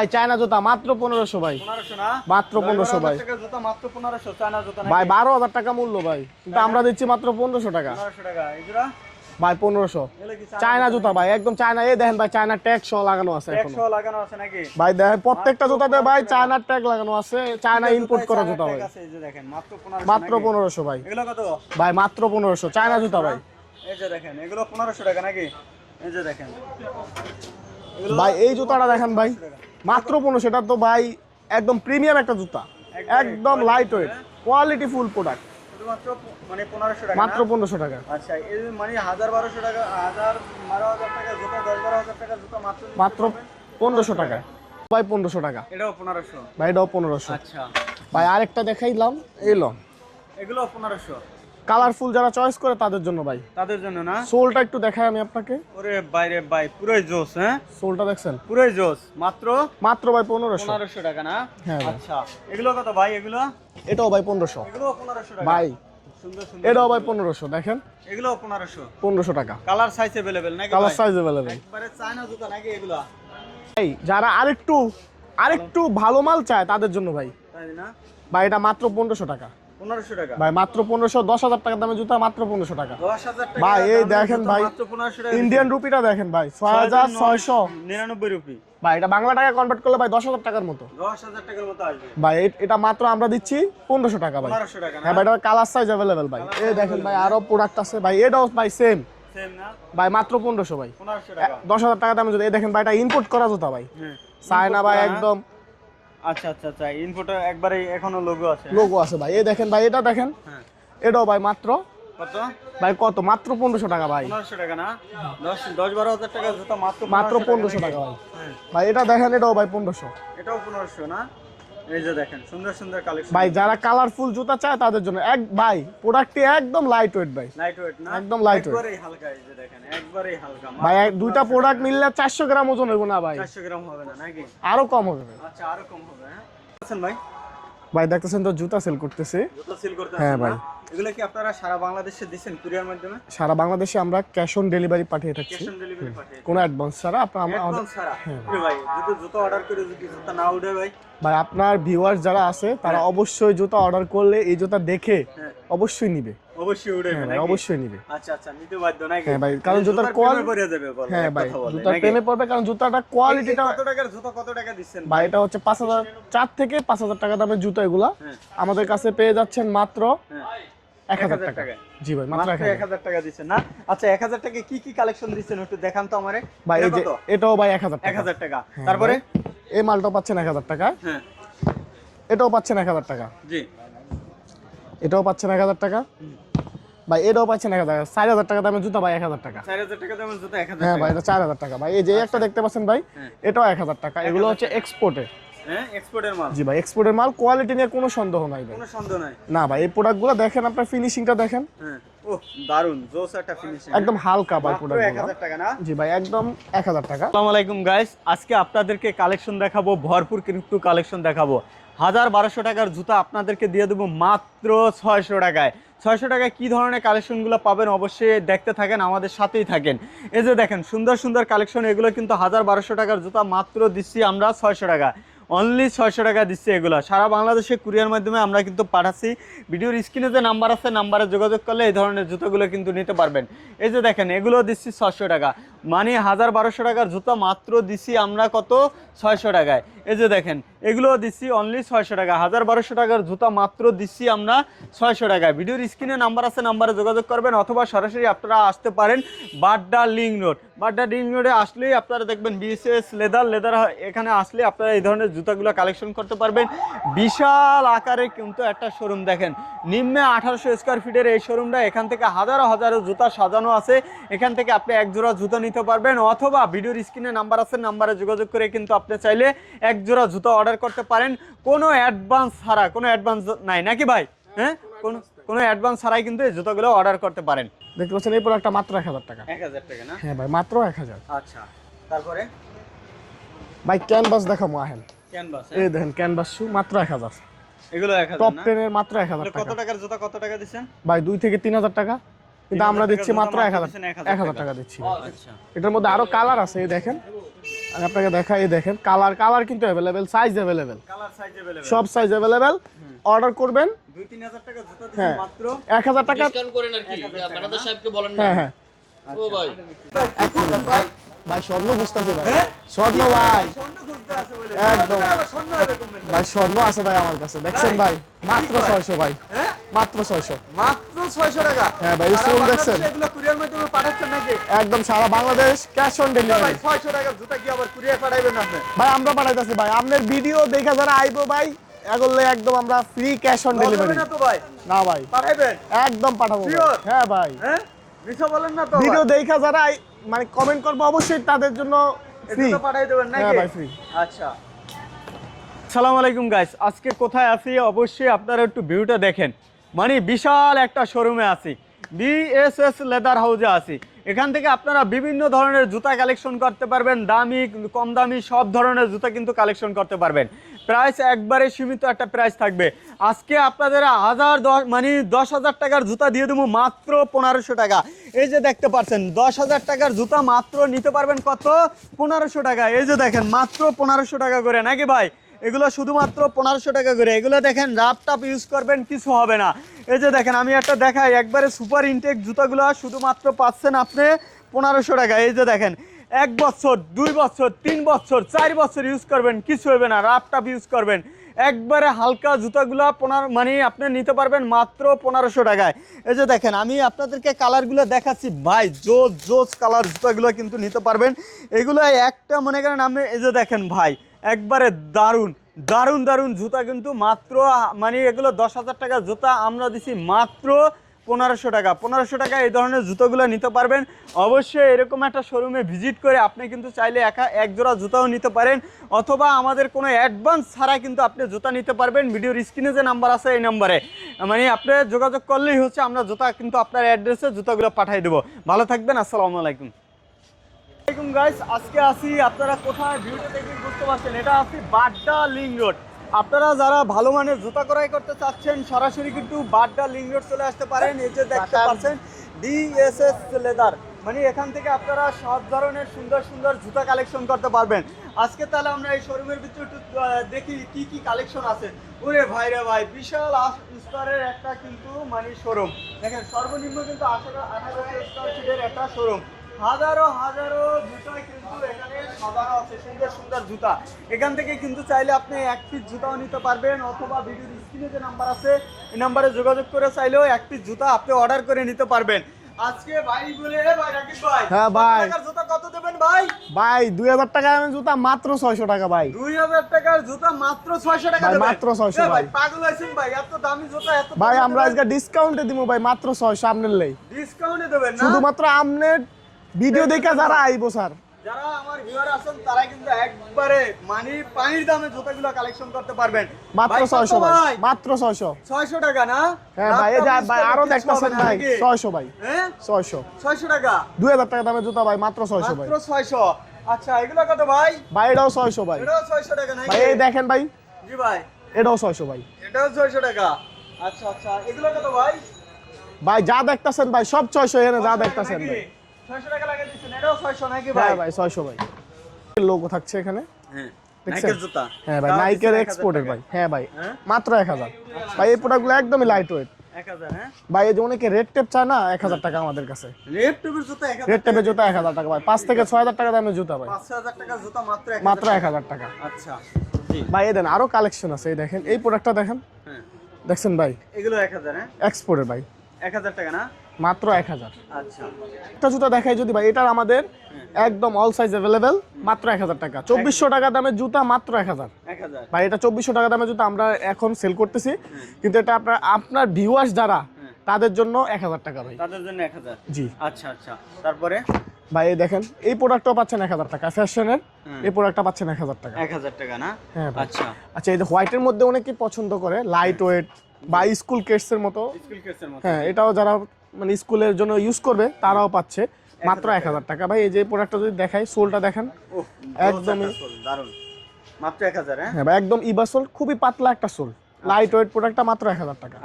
ভাই চায়না জুতা মাত্র পনেরোশো ভাই। মাত্র 1500 ভাই। টাকা জুতা মাত্র পনেরোশো জুতা ভাই বারো হাজার টাকা মূল্য ভাই। কিন্তু আমরা দিচ্ছি মাত্র পনেরোশো টাকা। ভাই পনেরোশো। চায়না জুতা ভাই একদম চায়না। এই দেখেন ভাই চায়না ট্যাগ সহ লাগানো আছে এখনও। লাগানো আছে নাকি? ভাই দেখেন প্রত্যেকটা জুতাতে ভাই চায়নার ট্যাগ লাগানো আছে চায়না ইম্পোর্ট করা জুতা ভাই। মাত্র পনেরোশো ভাই। ভাই মাত্র পনেরোশো চায়না জুতা ভাই। এই যে দেখেন এগুলো পনেরোশো টাকা নাকি? এই যে দেখেন। ভাই এই জুতাটা দেখেন ভাই মাত্র পনেরোশো এটা তো ভাই একদম প্রিমিয়াম একটা জুতা। একদম lightweight quality full product শুধুমাত্র প- মানে পনেরোশো টাকা মাত্র পনেরোশো টাকা। আচ্ছা মানে হাজার বারোশো টাকা হাজার বারো হাজার টাকা জুতা দশ বারো হাজার টাকা জুতা মাত্র মাত্র পনেরোশো টাকা। ভাই পনেরোশো টাকা। এটাও পনেরোশো। ভাই এটাও পনেরোশো। আচ্ছা। ভাই আরেকটা দেখাইলাম এলো এগুলো পনেরোশো। কালারফুল যারা চয়েস করে তাদের জন্য ভাই। তাদের জন্য না? সোলটা একটু দেখাই আমি আপনাকে। ওরে বাইরে বাই পুরোই জোস হ্যাঁ? সোলটা দেখছেন? পুরোই জোস মাত্র? মাত্র ভাই পনেরোশো। পনেরোশো টাকা না? হ্যাঁ আচ্ছা এগুলো কত ভাই এগুলো? এটাও ভাই পনেরোশো। এগুলো পনেরোশো টাকা। ভাই এটাও ভাই পনেরোশো দেখেন? এগুলো পনেরোশো। পনেরোশো টাকা। কালার সাইজ অ্যাভেলেবেল নাকি কালার ভাই? সাইজ অ্যাভেলেবেল একবারে চায়না জুতা নাকি এগুলো? এই যারা আরেকটু আরেকটু ভালো মাল চায় তাদের জন্য ভাই। তাই না? ভাই এটা মাত্র পনেরোশো টাকা। টাকা। ভাই মাত্র পনেরোশো দশ হাজার টাকার দামে জুতা মাত্র পনেরোশো টাকা। দশ হাজার টাকা ভাই, এই দেখেন ভাই, মাত্র টাকা ইন্ডিয়ান রুপিটা দেখেন ভাই ছয় হাজার ছয়শো নিরানব্বই রুপি। ভাই এটা বাংলা টাকা কনভার্ট করলে ভাই দশ হাজার টাকার মতো। টাকার মতো আসবে। ভাই এটা মাত্র আমরা দিচ্ছি পনেরোশো টাকা ভাই। টাকা হ্যাঁ ভাই এটা কালার সাইজ অ্যাভেলেবেল ভাই। এই দেখেন ভাই আরও প্রোডাক্ট আছে ভাই। এটাও ভাই সেম ভাই মাত্র পনেরোশো ভাই। দশ হাজার টাকা দামে যদি এই দেখেন ভাই এটা ইম্পোর্ট করা জুতা ভাই। হ্যাঁ। চায়না ভাই একদম। আচ্ছা আচ্ছা আচ্ছা ইনফোটা একবারে এখনও লোগো আছে। লোগো আছে ভাই। এই দেখেন ভাই এটা দেখেন। হ্যাঁ। এটাও ভাই মাত্র। কত? ভাই কত? মাত্র পনেরোশো টাকা ভাই। পনেরোশো টাকা না? দশ দশ বারো হাজার টাকা মাত্র মাত্র পনেরোশো টাকা ভাই। হ্যাঁ। ভাই এটা দেখেন এটাও ভাই পনেরোশো। এটাও পনেরোশো না? এই যে দেখেন সুন্দর সুন্দর কালেকশন ভাই যারা কালারফুল জুতা চায় তাদের জন্য এক ভাই প্রোডাক্টটি একদম লাইট ওয়েট ভাই। লাইট ওয়েট না? একদম light weight। একবারেই হালকা এই যে দেখেন একবারেই হালকা। ভাই দুইটা প্রোডাক্ট মিললে চারশো গ্রাম ওজন না ভাই। গ্রাম হবে না নাকি? আরও কম হবে ভাই। আচ্ছা আরও কম হবে হ্যাঁ। ভাই? ভাই দেখতেছেন তো জুতা সেল করতেছে। জুতা সেল করতেছে হ্যাঁ ভাই। এগুলো কি আপনারা সারা বাংলাদেশে দিচ্ছেন কুরিয়ার মাধ্যমে? সারা বাংলাদেশে আমরা ক্যাশ অন ডেলিভারি পাঠিয়ে থাকছি। ক্যাশ অন ডেলিভারি পাঠিয়ে কোনো অ্যাডভান্স ছাড়া আপনার অ্যাডভান্স ছাড়া? ওরে ভাই যদি জুতো অর্ডার করে যদি জুতো না উঠে ভাই। ভাই আপনার ভিউয়ার্স যারা আছে তারা অবশ্যই জুতা অর্ডার করলে এই জুতা দেখে হ্যাঁ। অবশ্যই নিবে। অবশ্যই হ্যাঁ অবশ্যই নিবে। আচ্ছা আচ্ছা নিতে বাধ্য নাকি? হ্যাঁ ভাই, কারণ জুতার প্রেমে পড়ে যাবে বলে, হ্যাঁ ভাই জুতার প্রেমে পড়বে কারণ জুতাটা কোয়ালিটিটা কত টাকার জুতো কত টাকা দিচ্ছেন ভাই এটা হচ্ছে পাঁচ হাজার চার থেকে পাঁচ হাজার টাকা দামের জুতো এগুলা। হ্যাঁ। আমাদের কাছে পেয়ে যাচ্ছেন মাত্র হ্যাঁ। 1000 টাকা জি ভাই মাত্র দিচ্ছেন না আচ্ছা এক হাজার টাকা কি কি কালেকশন দিচ্ছেন একটু দেখান তো আমারে ভাই এই যে এটাও ভাই টাকা হ্যাঁ, তারপরে এই মালটা পাচ্ছেন এক হাজার টাকা হ্যাঁ এটাও পাচ্ছেন এক হাজার টাকা জি এটাও পাচ্ছেন এক হাজার টাকা ভাই এটাও পাচ্ছেন এক হাজার টাকা চার হাজার টাকা দামের জুতা ভাই এক হাজার টাকা চার হাজার টাকা দামের জুতো এক হাজার হ্যাঁ ভাই এটা চার হাজার টাকা ভাই এই যে একটা দেখতে পাচ্ছেন ভাই হ্যাঁ। এটাও এক হাজার টাকা এগুলো হচ্ছে এক্সপোর্টে হ্যাঁ এক্সপোর্টের মাল। জি ভাই এক্সপোর্টের মাল কোয়ালিটি নিয়ে কোনো সন্দেহ নাই ভাই। কোনো সন্দেহ নাই। না ভাই এই প্রোডাক্টগুলো দেখেন আপনার ফিনিশিংটা দেখেন। হ্যাঁ দারুণ জোস একটা ফিনিশিং একদম হালকা ভাই মাত্র এক হাজার টাকা না? জি ভাই একদম এক হাজার টাকা। আসসালামু আলাইকুম গাইস আজকে আপনাদেরকে কালেকশন দেখাবো ভরপুর কালেকশন দেখাবো। হাজার বারোশো টাকার জুতা আপনাদেরকে দিয়ে দেবো মাত্র ছয়শো টাকায়। ছয়শো টাকায় কী ধরনের কালেকশনগুলো পাবেন অবশ্যই দেখতে থাকেন আমাদের সাথেই থাকেন। এই যে দেখেন সুন্দর সুন্দর কালেকশন এগুলো কিন্তু হাজার বারোশো টাকার জুতা মাত্র দিচ্ছি আমরা ছয়শো টাকা অনলি ছয়শো টাকা দিচ্ছে এগুলো। সারা বাংলাদেশে কুরিয়ার মাধ্যমে আমরা কিন্তু পাঠাচ্ছি। ভিডিওর স্ক্রিনে যে নাম্বার আছে, নাম্বারে যোগাযোগ করলে এই ধরনের জুতোগুলো কিন্তু নিতে পারবেন। এই যে দেখেন, এগুলো দিচ্ছি ছশো টাকা। মানে হাজার বারোশো টাকার জুতো মাত্র দিছি আমরা কত? ছয়শো টাকায়। এই যে দেখেন এগুলো দিচ্ছি অনলি ছয়শো টাকা। হাজার বারোশো টাকার জুতা মাত্র দিচ্ছি আমরা ছয়শো টাকায়। ভিডিওর স্ক্রিনে নাম্বার আছে, নাম্বারে যোগাযোগ করবেন অথবা সরাসরি আপনারা আসতে পারেন Badda link road. Badda link রোডে আসলেই আপনারা দেখবেন বিএসএস লেদার লেদার এখানে আসলে আপনারা এই ধরনের জুতাগুলো কালেকশন করতে পারবেন। বিশাল আকারে কিন্তু একটা শোরুম দেখেন। নিম্নে আঠারোশো স্কোয়ার ফিটের এই শোরুমটা এখান থেকে হাজারো হাজারো জুতা সাজানো আছে। এখান থেকে আপনি এক জোড়া জুতো নিতে পারবেন অথবা ভিডিওর স্ক্রিনে নাম্বার আছে নাম্বারে যোগাযোগ করে কিন্তু আপনি চাইলে এক জোড়া জুতো অর্ডার করতে পারেন। কোনো অ্যাডভান্স ছাড়া কোনো অ্যাডভান্স নাই নাকি ভাই? হ্যাঁ? কোনো কোনো অ্যাডভান্স ছাড়াই কিন্তু এই জুতোগুলো অর্ডার করতে পারেন। দেখতে পাচ্ছেন এই প্রোডাক্টটা মাত্র এক হাজার টাকা। এক হাজার টাকা না? হ্যাঁ ভাই মাত্র এক হাজার। আচ্ছা তারপরে? ভাই ক্যানভাস দেখাবো আহেন। ক্যানভাস এই দেখেন ক্যানভাস শু মাত্র এক হাজার। এগুলো এক হাজার টপ টেনের মাত্র এক হাজার কত টাকার জুতা কত টাকা দিচ্ছেন? ভাই দুই থেকে তিন হাজার টাকা। কিন্তু আমরা দিচ্ছি মাত্র এক হাজার এক হাজার টাকা। দিচ্ছি। এটার মধ্যে আরও কালার আছে এই দেখেন। আপনাকে দেখাই দেখেন। কালার কালার কিন্তু অ্যাভেলেবেল সাইজ অ্যাভেলেবেল সব সাইজ অ্যাভেলেবেল অর্ডার করবেন। হ্যাঁ। এক হাজার টাকা হ্যাঁ হ্যাঁ। ভাই। স্বর্ণ বুঝতেছে ভাই। স্বর্ণ ভাই। একদম। ভাই স্বর্ণ আছে ভাই আমার কাছে। দেখছেন ভাই। মাত্র ছয়শো ভাই। মাত্র ছয়শো। মাত্র ছয়শো টাকা। হ্যাঁ ভাই, সারা দেখছেন? এগুলো কুরিয়ার মাধ্যমে পাঠাচ্ছেন নাকি? একদম সারা বাংলাদেশ ক্যাশ অন ভাই ডেলিভারি ছয়শো টাকা জুতা কি আবার কুরিয়ার পাঠাইবেন আপনি? ভাই আমরা পাঠাইতেছি ভাই। আপনার ভিডিও দেখা যারা আইবো ভাই এগুলো একদম আমরা ফ্রি ক্যাশ অন ডেলিভারি না তো ভাই? না ভাই। পাঠাইবেন একদম পাঠাবো হ্যাঁ ভাই। হ্যাঁ? মিছা বলেন না তো ভিডিও দেখা যারা মানে কমেন্ট করব অবশ্যই তাদের জন্য ফ্রি ফ্রি পাঠাই দেবেন নাকি? হ্যাঁ ভাই ফ্রি আচ্ছা। সালাম আলাইকুম গাইস আজকে কোথায় আছি? অবশ্যই আপনারা একটু ভিউটা দেখেন। মানে বিশাল একটা শোরুমে আছি। বিএসএস লেদার হাউসে আছি। এখান থেকে আপনারা বিভিন্ন ধরনের জুতা কালেকশন করতে পারবেন, দামি, কম দামি, সব ধরনের জুতা কিন্তু কালেকশন করতে পারবেন। প্রাইস একবারে সীমিত একটা প্রাইস থাকবে। আজকে আপনাদের হাজার দশ মানে দশ হাজার টাকার জুতা দিয়ে দেবো মাত্র পনেরোশো টাকা। এই যে দেখতে পাচ্ছেন, দশ হাজার টাকার জুতা মাত্র নিতে পারবেন কত? পনেরোশো টাকা। এই যে দেখেন, মাত্র পনেরোশো টাকা করে। নাকি ভাই? এগুলো শুধুমাত্র পনেরোশো টাকা করে। এগুলো দেখেন রাপ টাপ ইউজ করবেন, কিছু হবে না। এই যে দেখেন, আমি একটা দেখাই, একবারে সুপার ইনটেক জুতাগুলো শুধুমাত্র পাচ্ছেন আপনি পনেরোশো টাকা। এই যে দেখেন, এক বছর, দুই বছর, তিন বছর, চার বছর ইউজ করবেন, কিছু হবে না রাপ টাপ ইউজ করবেন। একবারে হালকা জুতাগুলো পনেরো মানে আপনি নিতে পারবেন মাত্র পনেরোশো টাকায়। এই যে দেখেন, আমি আপনাদেরকে কালারগুলো দেখাচ্ছি। ভাই, জোস জোস কালার জুতাগুলো কিন্তু নিতে পারবেন। এগুলো একটা মনে করেন, আমি এই যে দেখেন, ভাই একবারে দারুণ দারুণ দারুণ জুতা কিন্তু মাত্র মানে এগুলো দশ হাজার টাকা জুতা, আমরা দিছি মাত্র পনেরোশো টাকা। পনেরোশো টাকা এই ধরনের জুতোগুলো নিতে পারবেন। অবশ্যই এরকম একটা শোরুমে ভিজিট করে আপনি কিন্তু চাইলে একা এক জোড়া জুতাও নিতে পারেন, অথবা আমাদের কোনো অ্যাডভান্স ছাড়া কিন্তু আপনি জুতা নিতে পারবেন। ভিডিওর স্ক্রিনে যে নাম্বার আছে এই নাম্বারে মানে আপনি যোগাযোগ করলেই হচ্ছে, আমরা জুতা কিন্তু আপনার অ্যাড্রেসে জুতাগুলো পাঠিয়ে দেবো। ভালো থাকবেন, আসসালামু আলাইকুম। আসসালামাইকুম গাইস আজকে আসি আপনারা কোথায়? ভিউটা দেখে বুঝতে পারছেন এটা আছি বাড্ডা লিং রোড। আপনারা যারা ভালো মানের জুতা ক্রয় করতে চাচ্ছেন সরাসরি কিন্তু বাড্ডা লিং রোড চলে আসতে পারেন। এই যে দেখতে পাচ্ছেন ডিএসএস লেদার মানে এখান থেকে আপনারা সব ধরনের সুন্দর সুন্দর জুতা কালেকশন করতে পারবেন। আজকে তাহলে আমরা এই শোরুমের ভিতরে একটু দেখি কি কি কালেকশন আছে। ওরে ভাই রে ভাই বিশাল আস- স্তরের একটা কিন্তু মানে শোরুম দেখেন সর্বনিম্ন কিন্তু আঠারো আঠারো স্কোয়ার ফিটের একটা শোরুম হাজারো হাজারো জুতা কিন্তু এখানে সাজানো আছে সুন্দর জুতা। এখান থেকে কিন্তু চাইলে আপনি এক পিস জুতাও নিতে পারবেন অথবা ভিডিওর স্ক্রিনে যে নাম্বার আছে এই নাম্বারে যোগাযোগ করে চাইলেও এক পিস জুতা আপনি অর্ডার করে নিতে পারবেন। আজকে ভাই বলে ভাই রাকিব ভাই হ্যাঁ, ভাই। জুতা কত দেবেন ভাই? ভাই দুই হাজার টাকা আমি জুতা মাত্র ছয়শো টাকা ভাই। দুই হাজার টাকার জুতা মাত্র ছয়শো টাকা দেবেন। মাত্র 600 ভাই। পাগল আছেন ভাই এত দামি জুতা এত ভাই আমরা আজকে ডিসকাউন্টে ভাই মাত্র ছয়শো আপনার লেই। ডিসকাউন্টে দেবেন না? শুধুমাত্র আপনার ভিডিও দেখে যারা আইবো স্যার। যারা আমার ভিউয়ার আছেন তারা কিন্তু একবারে মানে পানির দামে জুতাগুলো কালেকশন করতে পারবেন। মাত্র ভাই, কত ছয়শো ভাই? ভাই? মাত্র ছয়শো। ছয়শো টাকা না? হ্যাঁ ভাই এই যে ভাই আরও দেখতেছেন ভাই নাকি? ছয়শো ভাই হ্যাঁ? ছয়শো। ছয়শো টাকা? দুই হাজার টাকা দামের জুতা ভাই মাত্র ছয়শো ভাই। মাত্র ছয়শো। আচ্ছা এগুলো কত ভাই? ভাই এটাও ছয়শো ভাই। এটাও ছয়শো টাকা নাকি? ভাই এই দেখেন ভাই। জি ভাই। এটাও ছয়শো ভাই। এটাও ছয়শো টাকা। আচ্ছা আচ্ছা এগুলো কত ভাই? ভাই যা দেখতাছেন ভাই সব ছয়শো এখানে যা দেখতাছেন ভাই। ছয়শো টাকা লাগিয়ে দিচ্ছেন এটাও ছয়শো নাকি ভাই হ্যাঁ ভাই? ছয়শো ভাই। লোগো থাকছে এখানে। হ্যাঁ নাইকের জুতা। হ্যাঁ ভাই নাইকের এক্সপোর্টের ভাই। হ্যাঁ ভাই হ্যাঁ? মাত্র এক হাজার। ভাই এই প্রোডাক্টগুলো একদমই লাইট ওয়েট হ্যাঁ? ভাই এই যে অনেকে রেড টেপ চায় না এক হাজার টাকা আমাদের কাছে। রেড টেবিল জুতা রেড টেপের জুতা এক হাজার টাকা ভাই। পাঁচ থেকে ছয় হাজার টাকা দামের জুতা ভাই। পাঁচ হাজার মাত্র এক হাজার টাকা। টাকা। আচ্ছা। ভাই এই দেন আরও কালেকশন আছে এই দেখেন। এই প্রোডাক্টটা দেখেন। হ্যাঁ। দেখছেন ভাই? এগুলো এক হাজার হ্যাঁ? এক্সপোর্টের ভাই। এক হাজার টাকা না? মাত্র এক হাজার। আচ্ছা। একটা জুতা দেখাই যদি ভাই এটার আমাদের একদম অল সাইজ অ্যাভেলেবেল মাত্র এক হাজার টাকা। চব্বিশশো টাকা দামের জুতা মাত্র এক হাজার। ভাই এটা চব্বিশশো টাকা দামের জুতা আমরা এখন সেল করতেছি। কিন্তু এটা আপনার আপনার ভিউয়ার্স যারা তাদের জন্য এক হাজার টাকা ভাই। তাদের জন্য এক হাজার। জি। আচ্ছা আচ্ছা। তারপরে? ভাই দেখেন এই প্রোডাক্টটাও পাচ্ছেন এক হাজার টাকা। ফ্যাশনের এই প্রোডাক্টটা পাচ্ছেন এক হাজার টাকা। এক হাজার টাকা না? হ্যাঁ আচ্ছা। আচ্ছা এই যে হোয়াইটের মধ্যে অনেকে পছন্দ করে লাইট ওয়েট বা স্কুল কেটসের মতো। স্কুল কেসের মতো। হ্যাঁ এটাও যারা মানে স্কুলের জন্য ইউজ করবে তারাও পাচ্ছে। মাত্র এক হাজার টাকা। ভাই এই যে প্রোডাক্টটা যদি দেখাই সোলটা দেখেন। একদমই। জোস একটা সোল, দারুণ। মাত্র এক হাজার হ্যাঁ? হ্যাঁ ভাই একদম ইবাসোল খুবই পাতলা একটা সোল। লাইট ওয়েট প্রোডাক্টটা মাত্র এক হাজার টাকা।